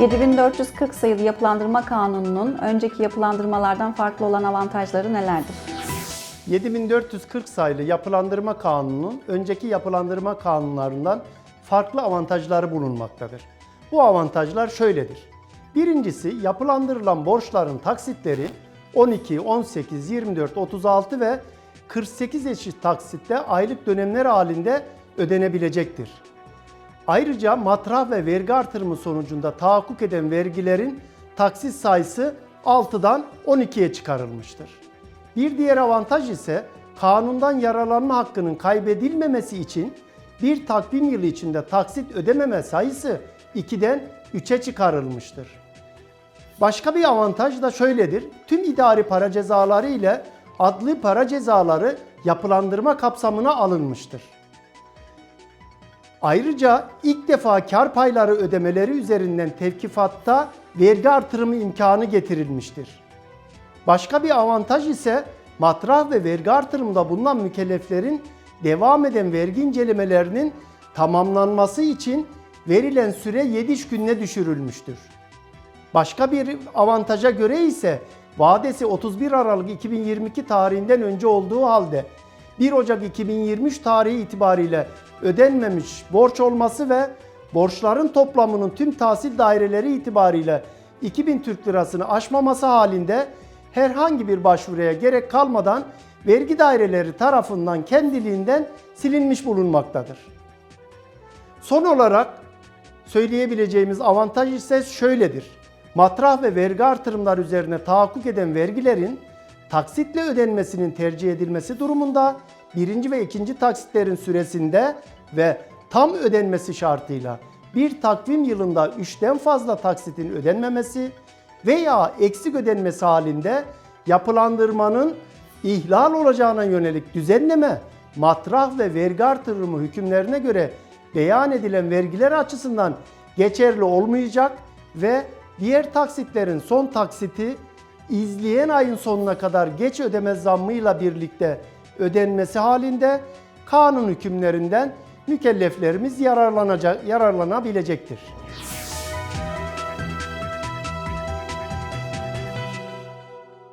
7440 sayılı yapılandırma kanununun önceki yapılandırmalardan farklı olan avantajları nelerdir? 7440 sayılı yapılandırma kanununun önceki yapılandırma kanunlarından farklı avantajları bulunmaktadır. Bu avantajlar şöyledir. Birincisi yapılandırılan borçların taksitleri 12, 18, 24, 36 ve 48 eşit taksitte aylık dönemler halinde ödenebilecektir. Ayrıca matrah ve vergi artırımı sonucunda tahakkuk eden vergilerin taksit sayısı 6'dan 12'ye çıkarılmıştır. Bir diğer avantaj ise kanundan yararlanma hakkının kaybedilmemesi için bir takvim yılı içinde taksit ödememe sayısı 2'den 3'e çıkarılmıştır. Başka bir avantaj da şöyledir. Tüm idari para cezaları ile adli para cezaları yapılandırma kapsamına alınmıştır. Ayrıca ilk defa kar payları ödemeleri üzerinden tevkifatta vergi artırımı imkanı getirilmiştir. Başka bir avantaj ise matrah ve vergi artırımında bulunan mükelleflerin devam eden vergi incelemelerinin tamamlanması için verilen süre 7 iş gününe düşürülmüştür. Başka bir avantaja göre ise vadesi 31 Aralık 2022 tarihinden önce olduğu halde 1 Ocak 2023 tarihi itibariyle ödenmemiş borç olması ve borçların toplamının tüm tahsil daireleri itibariyle 2000 Türk Lirasını aşmaması halinde herhangi bir başvuruya gerek kalmadan vergi daireleri tarafından kendiliğinden silinmiş bulunmaktadır. Son olarak söyleyebileceğimiz avantaj ise şöyledir. Matrah ve vergi artırımlar üzerine tahakkuk eden vergilerin taksitle ödenmesinin tercih edilmesi durumunda birinci ve ikinci taksitlerin süresinde ve tam ödenmesi şartıyla bir takvim yılında üçten fazla taksitin ödenmemesi veya eksik ödenmesi halinde yapılandırmanın ihlal olacağına yönelik düzenleme, matrah ve vergi artırımı hükümlerine göre beyan edilen vergiler açısından geçerli olmayacak ve diğer taksitlerin son taksiti izleyen ayın sonuna kadar geç ödeme zammıyla birlikte ödenmesi halinde kanun hükümlerinden mükelleflerimiz yararlanacak, yararlanabilecektir.